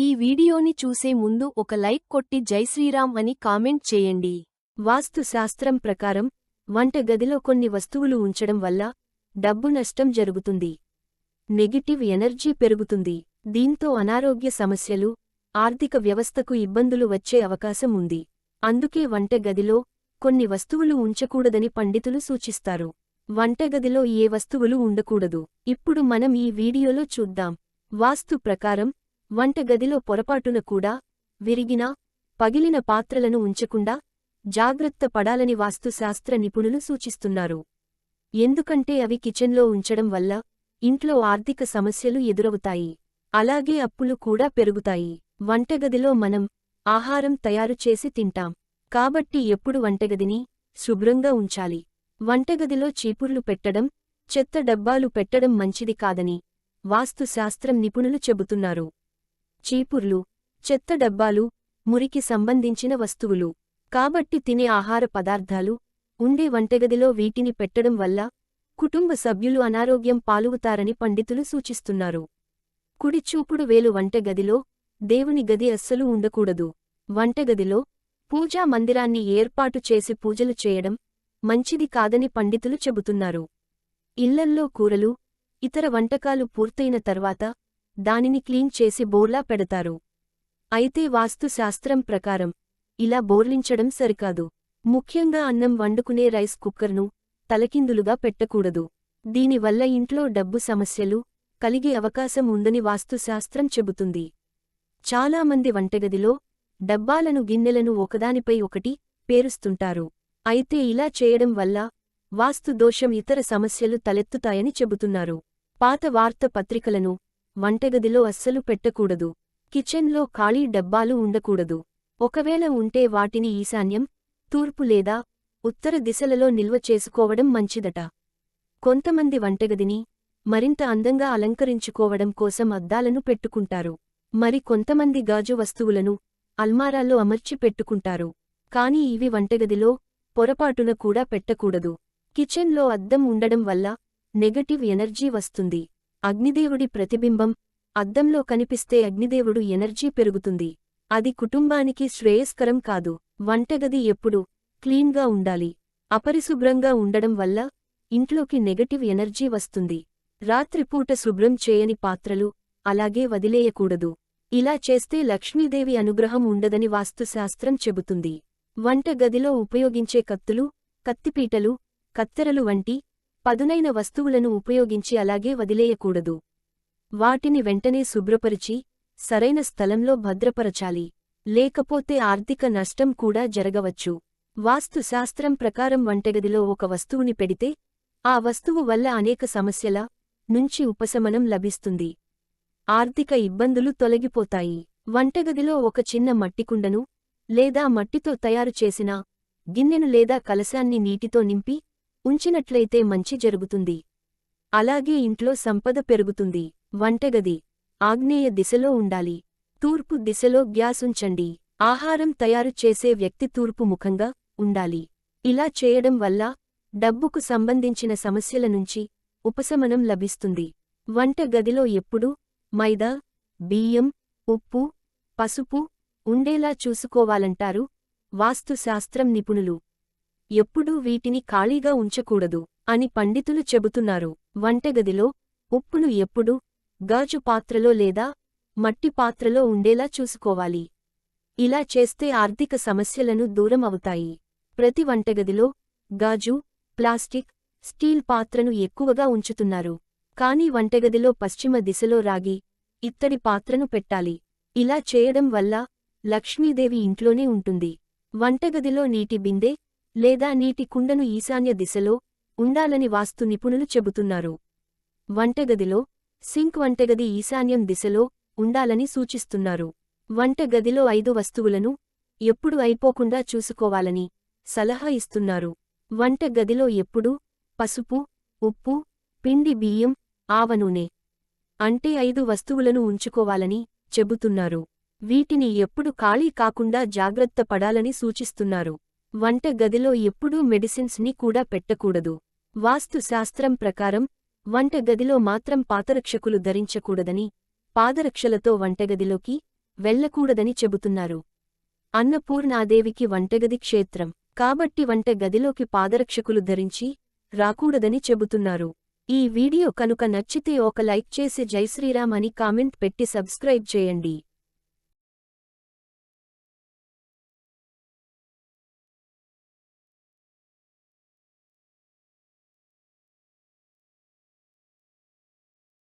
ఈ వీడియోని చూసే ముందు ఒక లైక్ కొట్టి జై శ్రీరామ్ అని కామెంట్ చేయండి. వాస్తు శాస్త్రం ప్రకారం వంటగదిలో కొన్ని వస్తువులు ఉంచడం వల్ల డబ్బు నష్టం జరుగుతుంది. నెగిటివ్ ఎనర్జీ పెరుగుతుంది. దీంతో అనారోగ్య సమస్యలు ఆర్థిక వ్యవస్థకు ఇబ్బందులు వచ్చే అవకాశం ఉంది. అందుకే వంటగదిలో కొన్ని వస్తువులు ఉంచకూడదని పండితులు సూచిస్తారు. వంటగదిలో ఏ వస్తువులు ఉండకూడదు. ఇప్పుడు మనం ఈ వీడియోలో చూద్దాం. వాస్తు ప్రకారం వంటగదిలో పొరపాటున కూడా విరిగిన పగిలిన పాత్రలను ఉంచకుండా జాగ్రత్త పడాలని వాస్తుశాస్త్ర నిపుణులు సూచిస్తున్నారు. ఎందుకంటే అవి కిచెన్లో ఉంచడం వల్ల ఇంట్లో ఆర్థిక సమస్యలు ఎదురవుతాయి. అలాగే అప్పులు కూడా పెరుగుతాయి. వంటగదిలో మనం ఆహారం తయారు చేసి తింటాం. కాబట్టి ఎప్పుడు వంటగదిని శుభ్రంగా ఉంచాలి. వంటగదిలో చీపుర్లు పెట్టడం చెత్త డబ్బాలు పెట్టడం మంచిది కాదని వాస్తుశాస్త్రం నిపుణులు చెబుతున్నారు. చీపుర్లు చెత్త డబ్బాలు మురికి సంబంధించిన వస్తువులు. కాబట్టి తినే ఆహార పదార్థాలు ఉండే వంటగదిలో వీటిని పెట్టడం వల్ల కుటుంబ సభ్యులు అనారోగ్యం పాలుగుతారని పండితులు సూచిస్తున్నారు. కుడిచూపుడు వేలు వంటగదిలో దేవుని గది అస్సలు ఉండకూడదు. వంటగదిలో పూజా మందిరాన్ని ఏర్పాటు చేసి పూజలు చేయడం మంచిది కాదని పండితులు చెబుతున్నారు. ఇళ్ళల్లో కూరలు ఇతర వంటకాలు పూర్తయిన తర్వాత దానిని క్లీన్ చేసి బోర్లా పెడతారు. అయితే వాస్తుశాస్త్రం ప్రకారం ఇలా బోర్లించడం సరికాదు. ముఖ్యంగా అన్నం వండుకునే రైస్ కుక్కర్ను తలకిందులుగా పెట్టకూడదు. దీనివల్ల ఇంట్లో డబ్బు సమస్యలు కలిగే అవకాశం ఉందని వాస్తుశాస్త్రం చెబుతుంది. చాలామంది వంటగదిలో డబ్బాలను గిన్నెలను ఒకదానిపై ఒకటి పేరుస్తుంటారు. అయితే ఇలా చేయడం వల్ల వాస్తు దోషం ఇతర సమస్యలు తలెత్తుతాయని చెబుతున్నారు. పాత వార్త పత్రికలను వంటగదిలో అస్సలు పెట్టకూడదు. కిచెన్లో ఖాళీ డబ్బాలు ఉండకూడదు. ఒకవేళ ఉంటే వాటిని ఈశాన్యం తూర్పు లేదా ఉత్తర దిశలలో నిల్వ చేసుకోవడం మంచిదట. కొంతమంది వంటగదిని మరింత అందంగా అలంకరించుకోవడం కోసం అద్దాలను పెట్టుకుంటారు. మరి కొంతమంది గాజు వస్తువులను అల్మారాల్లో అమర్చి పెట్టుకుంటారు. కాని ఇవి వంటగదిలో పొరపాటున కూడా పెట్టకూడదు. కిచెన్లో అద్దం ఉండడం వల్ల నెగటివ్ ఎనర్జీ వస్తుంది. అగ్నిదేవుడి ప్రతిబింబం అద్దంలో కనిపిస్తే అగ్నిదేవుడు ఎనర్జీ పెరుగుతుంది. అది కుటుంబానికి శ్రేయస్కరం కాదు. వంటగది ఎప్పుడు క్లీన్గా ఉండాలి. అపరిశుభ్రంగా ఉండడం వల్ల ఇంట్లోకి నెగటివ్ ఎనర్జీ వస్తుంది. రాత్రిపూట శుభ్రం చేయని పాత్రలు అలాగే వదిలేయకూడదు. ఇలా చేస్తే లక్ష్మీదేవి అనుగ్రహం ఉండదని వాస్తుశాస్త్రం చెబుతుంది. వంటగదిలో ఉపయోగించే కత్తులు కత్తిపీటలు కత్తెరలు వంటి పదునైన వస్తువులను ఉపయోగించి అలాగే వదిలేయకూడదు. వాటిని వెంటనే శుభ్రపరిచి సరైన స్థలంలో భద్రపరచాలి. లేకపోతే ఆర్థిక నష్టం కూడా జరగవచ్చు. వాస్తుశాస్త్రం ప్రకారం వంటగదిలో ఒక వస్తువుని పెడితే ఆ వస్తువు వల్ల అనేక సమస్యల నుంచి ఉపశమనం లభిస్తుంది. ఆర్థిక ఇబ్బందులు తొలగిపోతాయి. వంటగదిలో ఒక చిన్న మట్టికుండను లేదా మట్టితో తయారు చేసిన గిన్నెను లేదా కలశాన్ని నీటితో నింపి ఉంచినట్లయితే మంచి జరుగుతుంది. అలాగే ఇంట్లో సంపద పెరుగుతుంది. వంటగది ఆగ్నేయ దిశలో ఉండాలి. తూర్పు దిశలో గ్యాసుంచండి ఆహారం తయారు చేసే వ్యక్తి తూర్పు ముఖంగా ఉండాలి. ఇలా చేయడం వల్ల డబ్బుకు సంబంధించిన సమస్యల నుంచి ఉపశమనం లభిస్తుంది. వంట గదిలో ఎప్పుడూ మైదా బియ్యం ఉప్పు పసుపు ఉండేలా చూసుకోవాలంటారు వాస్తుశాస్త్రం నిపుణులు. ఎప్పుడూ వీటిని ఖాళీగా ఉంచకూడదు అని పండితులు చెబుతున్నారు. వంటగదిలో ఉప్పును ఎప్పుడూ గాజు పాత్రలో లేదా మట్టి పాత్రలో ఉండేలా చూసుకోవాలి. ఇలా చేస్తే ఆర్థిక సమస్యలను దూరం అవుతాయి. ప్రతి వంటగదిలో గాజు ప్లాస్టిక్ స్టీల్ పాత్రను ఎక్కువగా ఉంచుతున్నారు. కాని వంటగదిలో పశ్చిమ దిశలో రాగి ఇత్తడి పాత్రను పెట్టాలి. ఇలా చేయడం వల్ల లక్ష్మీదేవి ఇంట్లోనే ఉంటుంది. వంటగదిలో నీటి బిందె లేదా నీటి కుండను ఈశాన్య దిశలో ఉండాలని వాస్తు నిపుణులు చెబుతున్నారు. వంటగదిలో సింక్ వంటగది ఈశాన్యం దిశలో ఉండాలని సూచిస్తున్నారు. వంటగదిలో ఐదు వస్తువులను ఎప్పుడు అయిపోకుండా చూసుకోవాలని సలహా ఇస్తున్నారు. వంటగదిలో ఎప్పుడూ? పసుపు ఉప్పు పిండి బియ్యం ఆవనూనె అంటే ఐదు వస్తువులను ఉంచుకోవాలని చెబుతున్నారు. వీటిని ఎప్పుడు ఖాళీ కాకుండా జాగ్రత్త పడాలని సూచిస్తున్నారు. వంట గదిలో ఎప్పుడూ మెడిసిన్స్ని కూడా పెట్టకూడదు. వాస్తుశాస్త్రం ప్రకారం వంట గదిలో మాత్రం పాతరక్షకులు ధరించకూడదని పాదరక్షలతో వంటగదిలోకి వెళ్ళకూడదని చెబుతున్నారు. అన్నపూర్ణాదేవికి వంటగది క్షేత్రం. కాబట్టి వంట గదిలోకి పాదరక్షకులు ధరించి రాకూడదని చెబుతున్నారు. ఈ వీడియో కనుక నచ్చితే ఒక లైక్ చేసి జైశ్రీరామ్ అని కామెంట్ పెట్టి సబ్స్క్రైబ్ చేయండి.